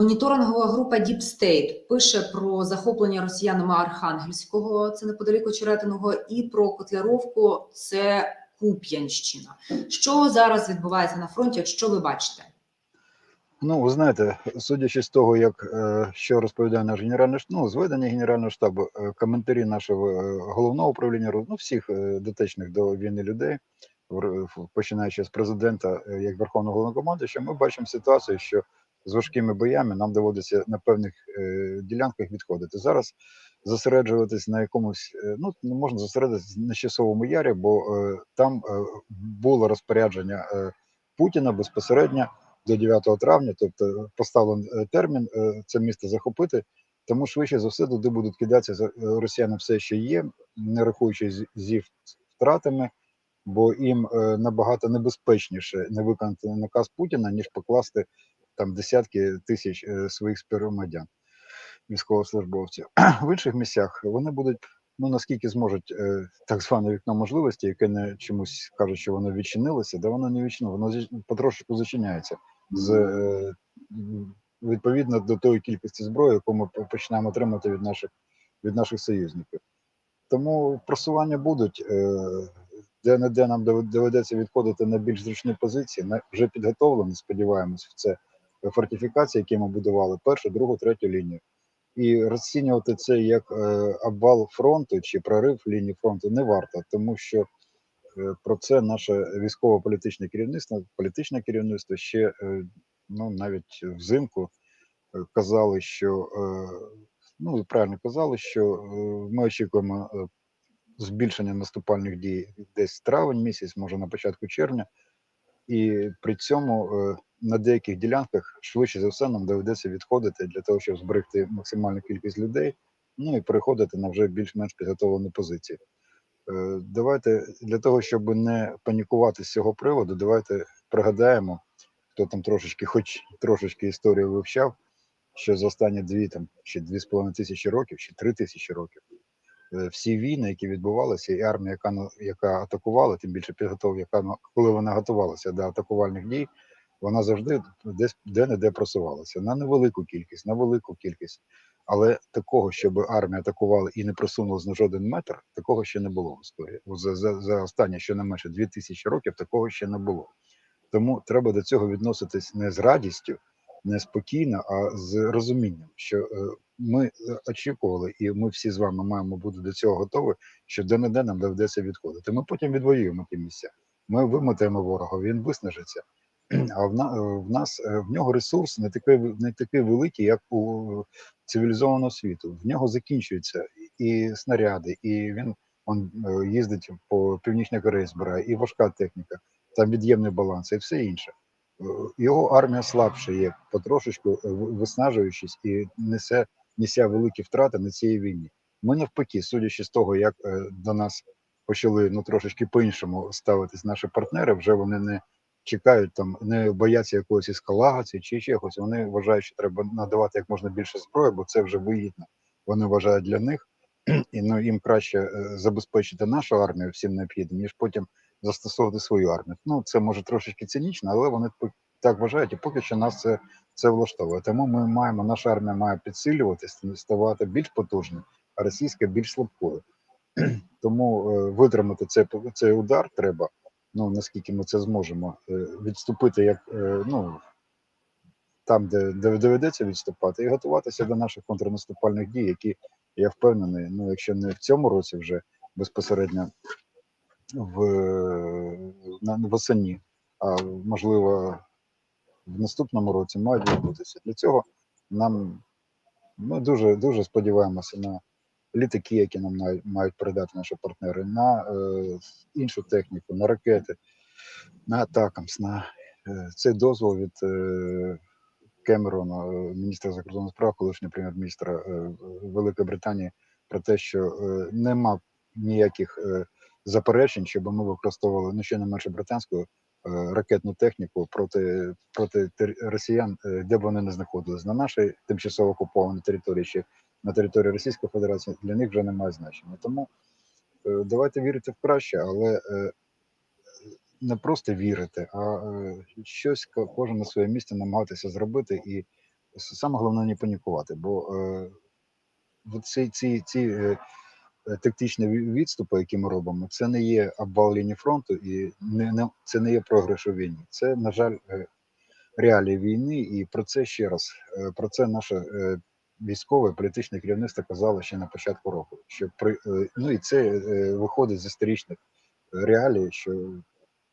Моніторингова група Deep State пише про захоплення росіянами Архангельського, це неподалік Очеретиного, і про Котляровку, це Куп'янщина. Що зараз відбувається на фронті? Що ви бачите? Ну, ви знаєте, судячи з того, як е, що розповідає наш генеральний ну, зведення Генерального штабу, е, коментарі нашого е, головного управління, ну, всіх дотичних до війни людей, починаючи з президента, як верховного головнокомандуюча, ми бачимо ситуацію, що з важкими боями нам доводиться на певних е, ділянках відходити. Зараз зосереджуватись на якомусь, е, ну не можна зосередитись на часовому ярі, бо е, там було розпорядження Путіна безпосередньо до 9 травня, тобто поставлений термін це місто захопити. Тому швидше за все туди будуть кидатися росіяни все, що є, не рахуючи зі втратами, бо їм набагато небезпечніше не виконати наказ Путіна, ніж покласти там десятки тисяч е, своїх співгромадян, військовослужбовців. В інших місцях вони будуть, ну наскільки зможуть, е, так зване вікно можливості, яке не чомусь кажуть, що воно відчинилося, да воно не відчинило, воно потрошку зачиняється з е, відповідно до тої кількості зброї, яку ми по- починаємо отримати від наших від наших союзників. Тому просування будуть. Де не де нам доведеться відходити на більш зручні позиції, на вже підготовлені, сподіваємось, в це фортифікації, які ми будували першу, другу, третю лінію. І розцінювати це як е, обвал фронту чи прорив лінії фронту не варто, тому що е, про це наше військово-політичне керівництво, політичне керівництво ще е, ну навіть взимку казали, що ну ви правильно казали, що ми очікуємо збільшення наступальних дій десь травень місяць, може на початку червня, і при цьому на деяких ділянках швидше за все нам доведеться відходити для того, щоб зберегти максимальну кількість людей, ну і переходити на вже більш-менш підготовлені позиції. Е, Давайте для того, щоб не панікувати з цього приводу, давайте пригадаємо, хто там трошечки, хоч трошечки історію вивчав, що за останні дві там чи дві з половиною тисячі років, чи три тисячі років, е, всі війни, які відбувалися, і армія, яка на- яка атакувала, тим більше підготов, яка коли вона готувалася до атакувальних дій, вона завжди десь де-не-де просувалася на невелику кількість, на велику кількість. Але такого, щоб армія атакувала і не просунулась на жоден метр, такого ще не було в історії. За, за, за останні щонайменше дві тисячі років такого ще не було. Тому треба до цього відноситись не з радістю, не спокійно, а з розумінням, що е, ми очікували, і ми всі з вами маємо бути до цього готові, що де не де нам доведеться відходити. Ми потім відвоюємо ті місця. Ми вимотаємо ворога, він виснажиться. А в, на, е, в нас е, в нього ресурс не такий не такий великий, як у цивілізованого світу. В нього закінчуються і снаряди, і він он е, їздить по північній Кореї, збирає, і важка техніка, там від'ємний баланс, і все інше. Його армія слабша є, потрошечку виснажуючись і несе несе великі втрати на цій війні. Ми навпаки, судячи з того, як до нас почали ну трошечки по-іншому ставитись наші партнери, вже вони не чекають там, не бояться якоїсь ескалації чи чогось. Вони вважають, що треба надавати як можна більше зброї, бо це вже вигідно. Вони вважають для них, і ну їм краще е, забезпечити нашу армію всім необхідним, ніж потім застосовувати свою армію. Ну це може трошечки цинічно, але вони так вважають, і поки що нас це, це влаштовує. Тому ми маємо, наша армія має підсилюватися, ставати більш потужною, а російська більш слабкою. Тому е, витримати цей, цей удар треба. Ну наскільки ми це зможемо е, відступити, як е, ну там, де, де доведеться відступати, і готуватися до наших контрнаступальних дій, які я впевнений, ну якщо не в цьому році, вже безпосередньо в на восені, а можливо в наступному році мають відбутися. Для цього нам ми дуже дуже сподіваємося на літаки, які нам мають, передати наші партнери, на е, іншу техніку, на ракети, на атакамс, на е, цей дозвол від е, Кемерона, е, міністра закордонних справ, колишнього прем'єр-міністра е, Великої Британії, про те, що е, нема ніяких е, заперечень, щоб ми використовували ну, ще не менше британську е, ракетну техніку проти, проти росіян, де б вони не знаходились на нашій тимчасово окупованій території чи на території Російської Федерації, для них вже немає значення. Тому е, давайте вірити в краще, але е, не просто вірити, а е, щось кожен на своє місце намагатися зробити і саме головне не панікувати, бо ці, ці, ці тактичні відступи, які ми робимо, це не є обвал лінії фронту і не, не, це не є програш у війні. Це, на жаль, реалії війни, і про це ще раз, про це наше е, військове політичне керівництво казало ще на початку року. Що при, е, ну і це е, виходить з історичних реалій, що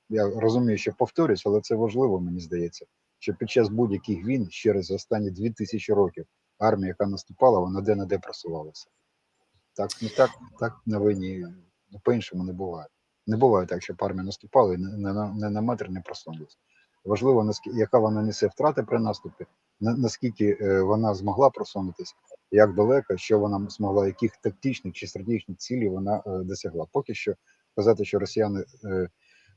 я розумію, що повторюсь, але це важливо, мені здається, що під час будь-яких війн ще раз останні дві тисячі років армія, яка наступала, вона де не де просувалася. Так, ну так, так на війні ну, по-іншому не буває. Не буває так, щоб армія наступала і не, на- не на метр не просунулася. Важливо, яка вона несе втрати при наступі, на, наскільки е, вона змогла просунутися, як далеко, що вона змогла, яких тактичних чи стратегічних цілей вона е, досягла. Поки що казати, що росіяни, е,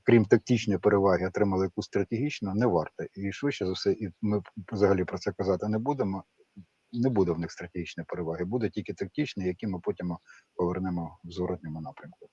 крім тактичної переваги, отримали якусь стратегічну, не варто. І швидше за все, і ми взагалі про це казати не будемо. Не буде в них стратегічної переваги, буде тільки тактичні, які ми потім повернемо в зворотньому напрямку.